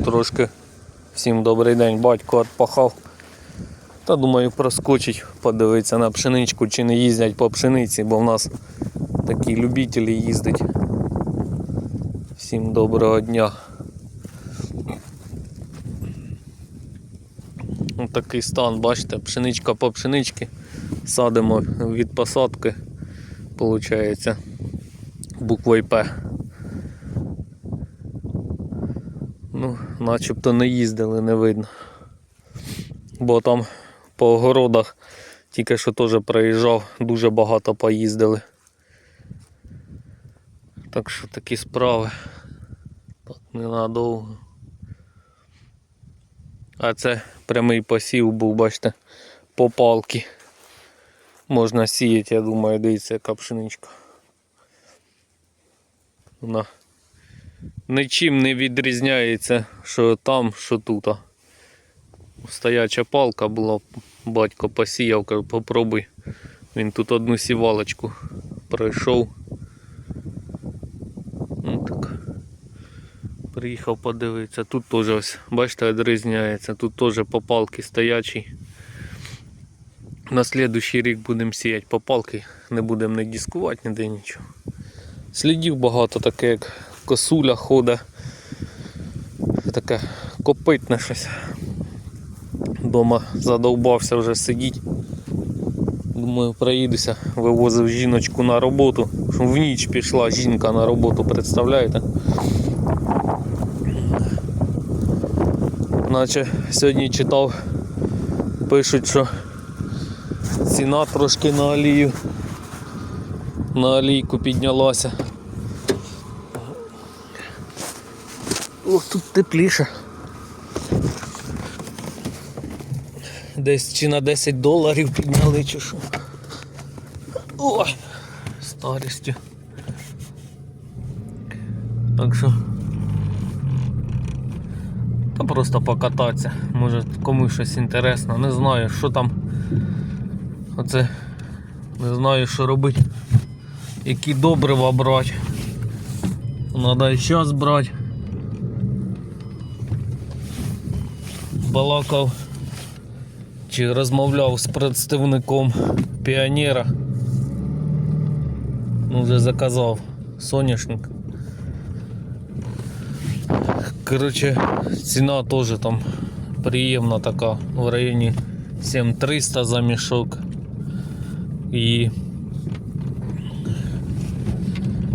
трошки. Всім добрий день, батько відпахав. Та думаю, проскочить, подивитися на пшеничку, чи не їздять по пшениці, бо в нас такі любителі їздить. Всім доброго дня. Ось такий стан, бачите, пшеничка по пшеничці. Садимо від посадки, виходить, буквою П. Ну, начебто не їздили, не видно. Бо там по огородах тільки що теж проїжджав, дуже багато поїздили. Так що такі справи. Так, ненадовго. А це прямий посів був, бачите, по палки. Можна сіяти, я думаю, дивіться, яка пшеничка. Вона нічим не відрізняється, що там, що тут. Стояча палка була, батько посіяв, каже, попробуй. Він тут одну сівалочку пройшов. Ну так. Приїхав подивитися. Тут теж ось, бачите, відрізняється. Тут теж по палки стоячий. На слідуючий рік будемо сіяти по палки, не будемо не дискувати ніде нічого. Слідів багато, таке як косуля ходить. Таке копитне щось. Дома задовбався вже сидіть. Думаю, проїдуся, вивозив жіночку на роботу. В ніч пішла жінка на роботу, представляєте? Наче сьогодні читав, пишуть, що ціна трошки на олію. На олійку піднялася. Ох, тут тепліше. Десь чи на 10 доларів підняли, чи що. Ой, старістю. Так що. Та просто покататися. Може комусь щось інтересно. Не знаю, що там. Оце не знаю, що робити. Які добрива брати. Надо і час брати. Балакав чи розмовляв з представником піонера. Ну, вже заказав соняшник. Коротше, ціна теж там приємна така в районі 7300 за мішок. І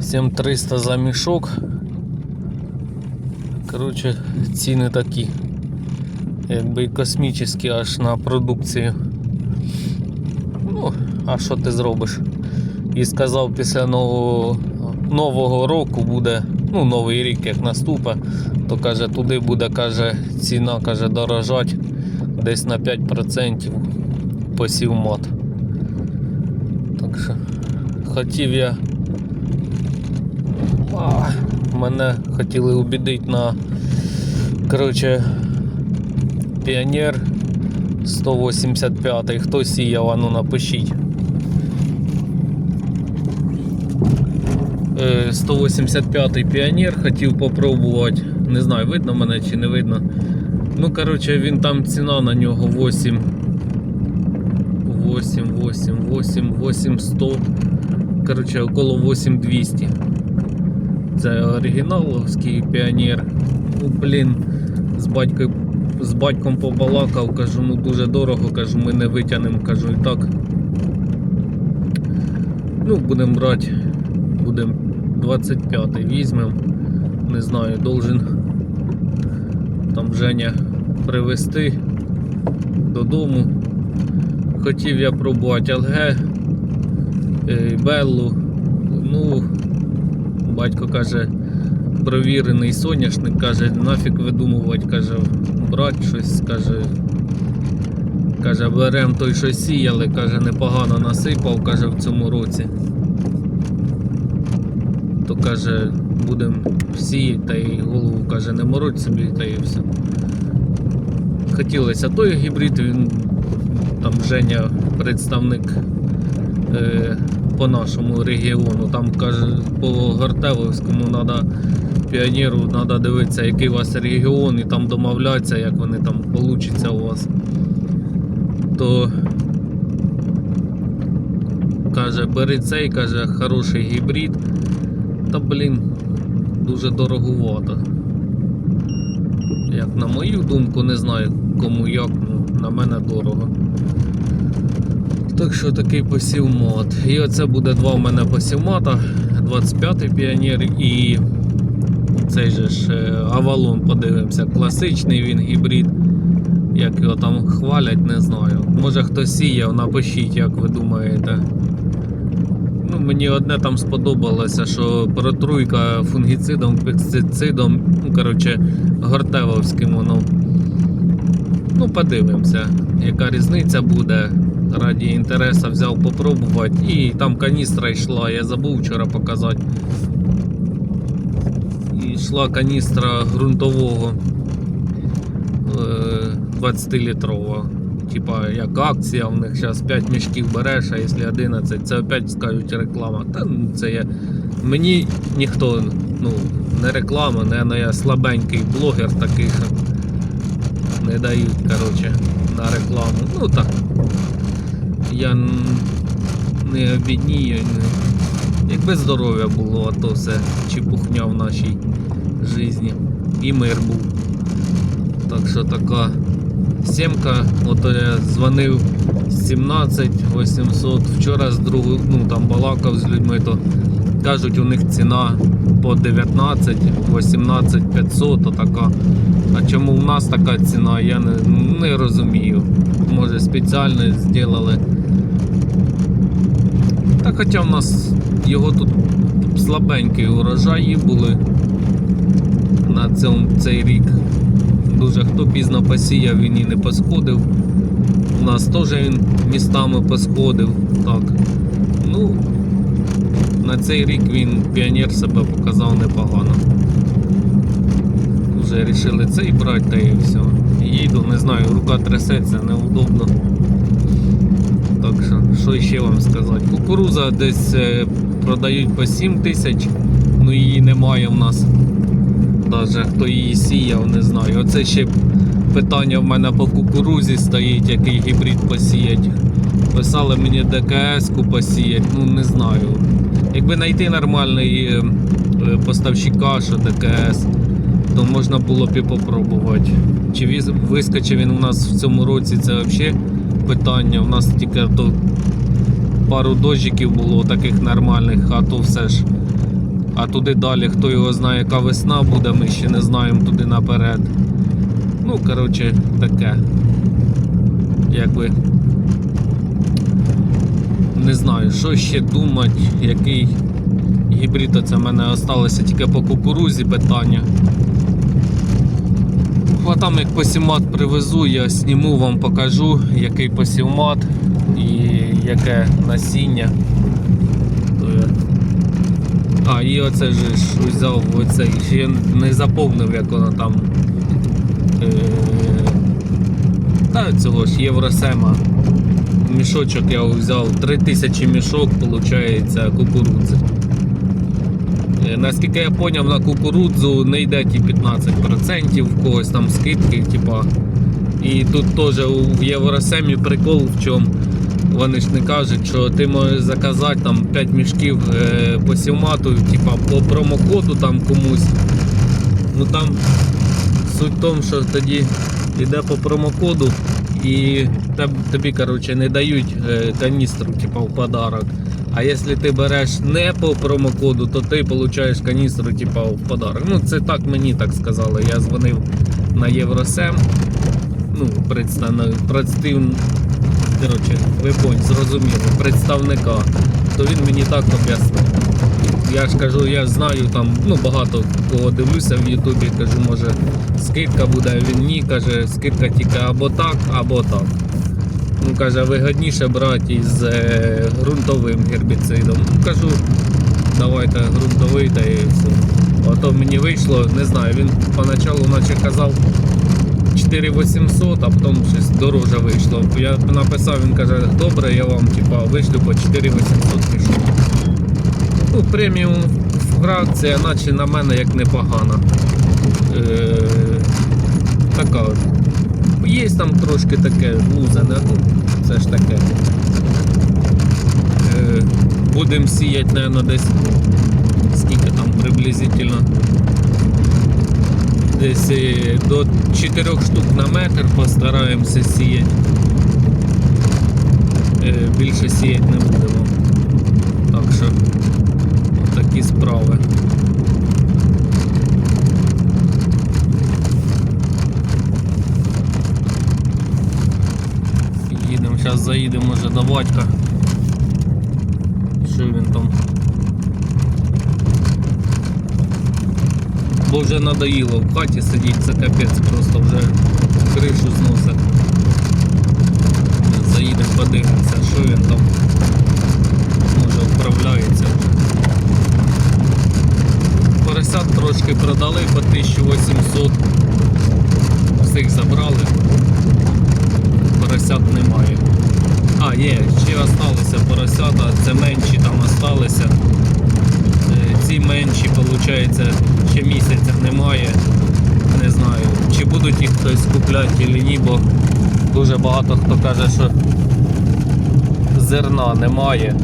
7300 за мішок. Коротше, ціни такі. Якби космічні аж на продукцію. Ну, а що ти зробиш? І сказав, після нового, нового року буде, ну, новий рік як наступить, то каже, туди буде каже, ціна каже, дорожать десь на 5% посів мат. Так що хотів я. А, мене хотіли убідити на коротше, піонер 185 хто сіяв, а ну напишіть. Е, 185-й піонер хотів попробувати. Не знаю, видно мене чи не видно. Ну, коротше, він там ціна на нього 8. 8, 8, 8, 8, 100. Коротше, около 8200. Це оригіналовський піонер. Ну, блін, з батьком, з батьком побалакав, кажу, ну дуже дорого, кажу, ми не витягнемо, кажу і так. Ну, будемо брати, будемо 25-й візьмемо. Не знаю, должен там Женя привезти додому. Хотів я пробувати ЛГ, е, Беллу. Ну, батько каже, провірений соняшник, каже, нафіг видумувати, каже, брати щось, каже. Каже, берем той, що сіяли, каже, непогано насипав, каже, в цьому році. То каже, будемо сіяти та й голову каже, не мороть собі та і все. Хотілося той гібрид, він там Женя представник е, по нашому регіону. Там каже, по Гортеловському треба піонеру треба дивитися, який у вас регіон, і там домовлятися, як вони там получаться у вас. То каже, бери цей, каже, хороший гібрид. Та блін, дуже дороговато. Як на мою думку, не знаю кому як, ну на мене дорого. Так що такий посівмат. І оце буде два в мене посівмата. 25-й піонер і цей же ж е, Авалон подивимося. Класичний він гібрид. Як його там хвалять, не знаю. Може хтось сіяв, напишіть, як ви думаєте. Ну, мені одне там сподобалося, що протруйка фунгіцидом, пестицидом, ну, коротше, гортевовським воно. Ну, подивимося, яка різниця буде. Раді інтересу взяв попробувати. І там каністра йшла, я забув вчора показати. Йшла каністра ґрунтового е, 20-літрова. Типа як акція, у них зараз 5 мішків береш, а якщо 11, це опять скажуть реклама. Та ну, це є. Мені ніхто ну, не реклама, не ну, я слабенький блогер такий, що не дають коротше, на рекламу. Ну так. Я не обіднію. Якби здоров'я було, а то все чепухня в нашій житті. І мир був. Так що така сімка, ото я дзвонив 17 800. Вчора з другою, ну там балакав з людьми, то кажуть, у них ціна по 19, 18 500, то така. А чому в нас така ціна, я не, не розумію. Може спеціально зробили. Та хоча в нас його тут слабенькі урожаї були на цьому, цей рік. Дуже хто пізно посіяв, він і не посходив. У нас теж він містами посходив. Так. Ну, на цей рік він піонер себе показав непогано. Вже вирішили цей брати та і все. Їду, не знаю, рука трясеться, неудобно. Що, ще вам сказати? Кукуруза десь е, продають по 7 тисяч, ну її немає в нас. Даже хто її сіяв, не знаю. Оце ще питання в мене по кукурузі стоїть, який гібрид посіять. Писали мені ДКС-ку посіять, ну не знаю. Якби знайти нормальний е, е, поставщика, що ДКС, то можна було б і попробувати. Чи вискочив він у нас в цьому році, це взагалі питання. У нас тільки то пару дощиків було таких нормальних, а то все ж. А туди далі, хто його знає, яка весна буде, ми ще не знаємо туди наперед. Ну, коротше, таке. Якби. Не знаю, що ще думати, який гібрид оце в мене залишилося тільки по кукурузі питання. Там як посімат привезу, я зніму вам покажу, який посівмат і яке насіння. А, і оце ж взяв оцей, ще не заповнив, як воно там. Е, та цього ж Євросема. Мішочок я взяв 3000 мішок, виходить, кукурудзи. Наскільки я зрозумів, на кукурудзу не йде ті 15%, в когось там скидки, типа. І тут теж у Євросемі прикол в чому. Вони ж не кажуть, що ти можеш заказати там 5 мішків е, по сівмату, типа по промокоду там комусь. Ну там суть в тому, що тоді йде по промокоду і тобі коротше, не дають е, каністру типа, в подарок. А якщо ти береш не по промокоду, то ти отримуєш каністру типа, в подарок. Ну це так мені так сказали. Я дзвонив на Євросем. Ну, представник, представ... Коротше, ви зрозуміли, представника, то він мені так об'яснив. Я ж кажу, я знаю там, ну багато кого дивлюся в Ютубі, кажу, може скидка буде, він ні, каже, скидка тільки або так, або так. Ну, каже, вигідніше брати із е, ґрунтовим гербіцидом. Ну, кажу, давайте ґрунтовий та і все. А то мені вийшло, не знаю, він поначалу наче казав 4800, а потім щось дороже вийшло. Я написав, він каже, добре, я вам типа вишлю по 4800 пішов. Ну, преміум фракція, наче на мене як непогана. Е. Є там трошки таке лузане, ну, це ж таке. Е, будемо сіяти, мабуть, десь скільки там приблизительно. Десь е, до 4 штук на метр постараємося сіяти. Е, більше сіяти не будемо. Так що такі справи. Зараз заїдемо вже до батька. Що він там? Бо вже надоїло в хаті сидіти, це капець просто вже кришу зносить. Заїдемо, подивимося, що він там може вправляється. Поросят трошки продали по 1800. Всіх забрали. Поросят немає. А, є, ще залишилися поросята, це менші там залишилися. Е, Ці менші, виходить, ще місяця немає. Не знаю, чи будуть їх хтось купляти чи ні, бо дуже багато хто каже, що зерна немає,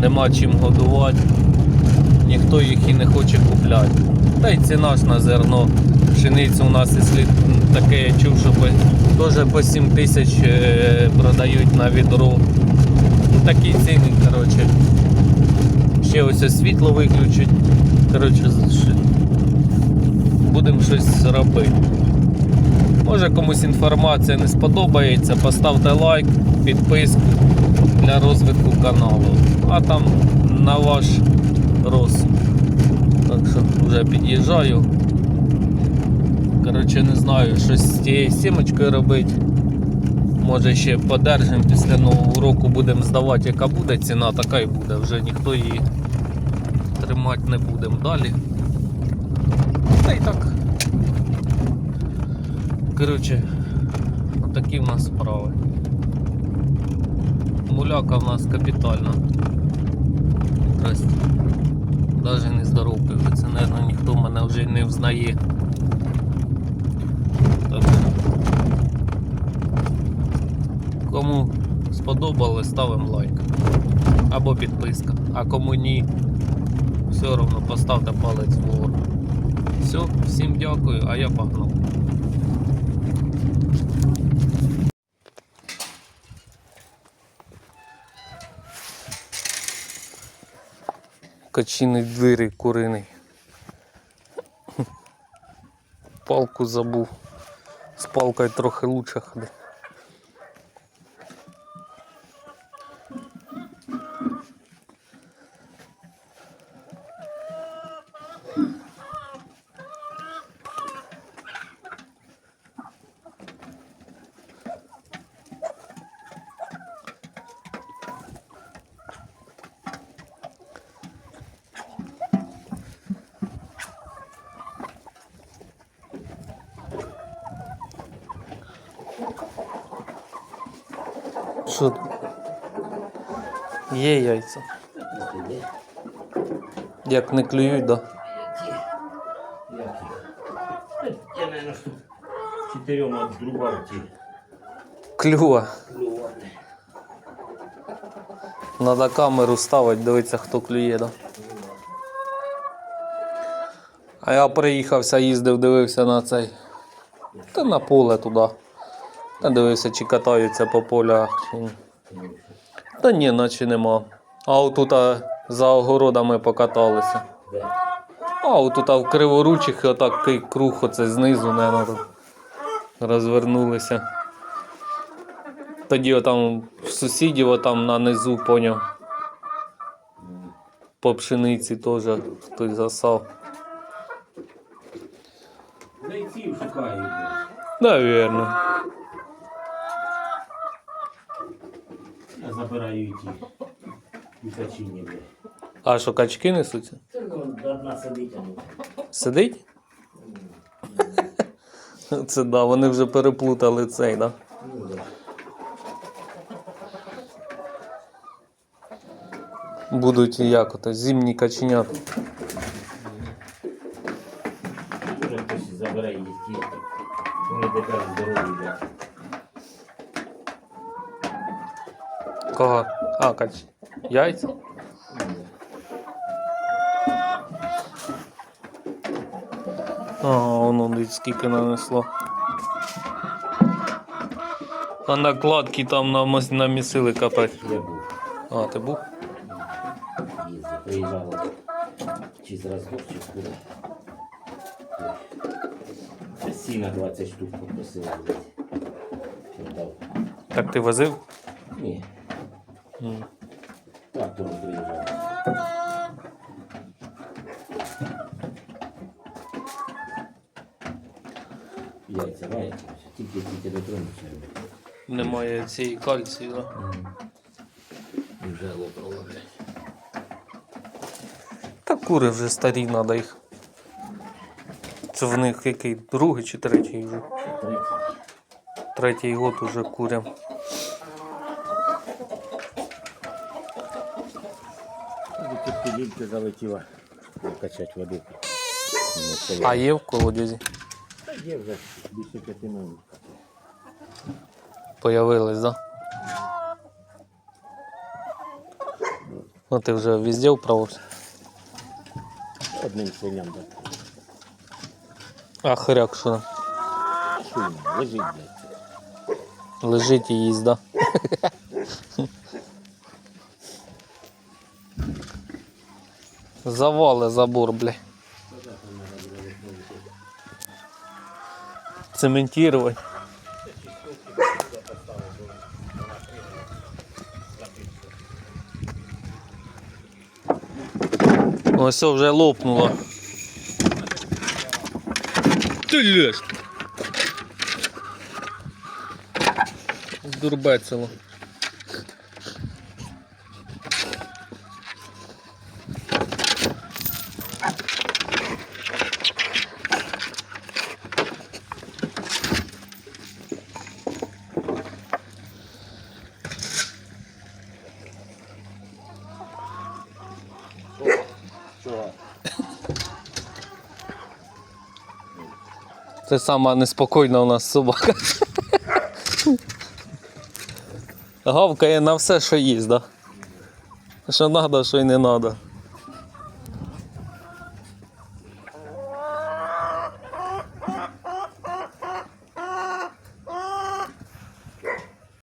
нема чим годувати, ніхто їх і не хоче купляти. Та й ціна ж на зерно. Пшеницю у нас, якщо таке я чув, що по, теж по 7 тисяч е, продають на відро. Ну, такі ціни, коротше. Ще ось світло виключить. Коротше, будемо щось робити. Може комусь інформація не сподобається, поставте лайк, підписку для розвитку каналу. А там на ваш розсуд. Так що вже під'їжджаю. Коротше, не знаю, щось з цією сімочкою робити. Може ще подержимо після нового року будемо здавати, яка буде ціна, така і буде. Вже ніхто її тримати не будемо далі. Та й так. Коротше, отакі в нас справи. Муляка в нас капітальна. Даже не здоровкаються, наверное, ніхто мене вже не взнає. Так. Кому сподобалось, ставимо лайк. Або підписка. А кому ні, все одно поставте палець вгору. Все, всім дякую, а я погнав. Качиний двері куриний. Палку забув. З палкою трохи лучше ходить. Що? Є яйця. Як не клюють, да? Я, наверное, штук четырем те Клюва. Надо камеру ставити, дивитися, хто клює, да? А я приїхався, їздив, дивився на цей. Та на поле туди. Та дивився, чи катаються по полях. Та ні, наче нема. А отут а, за огородами покаталися. А отут а в криворучих отакий круг оце знизу, не розвернулися. Тоді отам в сусідів отам на низу поняв. По пшениці теж хтось засав. Зайців шукаю. Навірно. Забираю ті. Качині. А що качки несуться? Одна сидить, а ну. Сидить? Це да, вони вже переплутали цей, да? Ну, да. Будуть як ото, зимні каченята. Може хтось забере їх ті. Вони тепер здорові. Кого? А, кач. Яйця? Ага, воно скільки нанесло. А накладки там намас- намісили капець. Я був. А, ти був? Їздив, приїжджав. Чи з Ростов, чи куди. Сіна 20 штук. Передав. Так ти возив? Ні, М. трактором приїжджав. Яйця маєте? Тільки тільки дотронуться. Немає цієї кальції, да? І вже лопало, блядь. Та кури вже старі, треба їх. Це в них який другий чи третій вже. Третій. Третій год уже курям. Тут залетіла качать води. А є в колодязі? Та є вже більше п'яти минут. Появились, да? Ну ти вже везде вправився? Одним свиням, так. А хряк що там? Шумно, лежить, блядь. Лежить і їсть, да? Завали забор, бля. Цементировать. Ось все вже лопнуло. Ти лєш. Здурбецело. Це сама неспокійна у нас собака. Гавкає на все, що їсть, да? Що треба, що й не треба.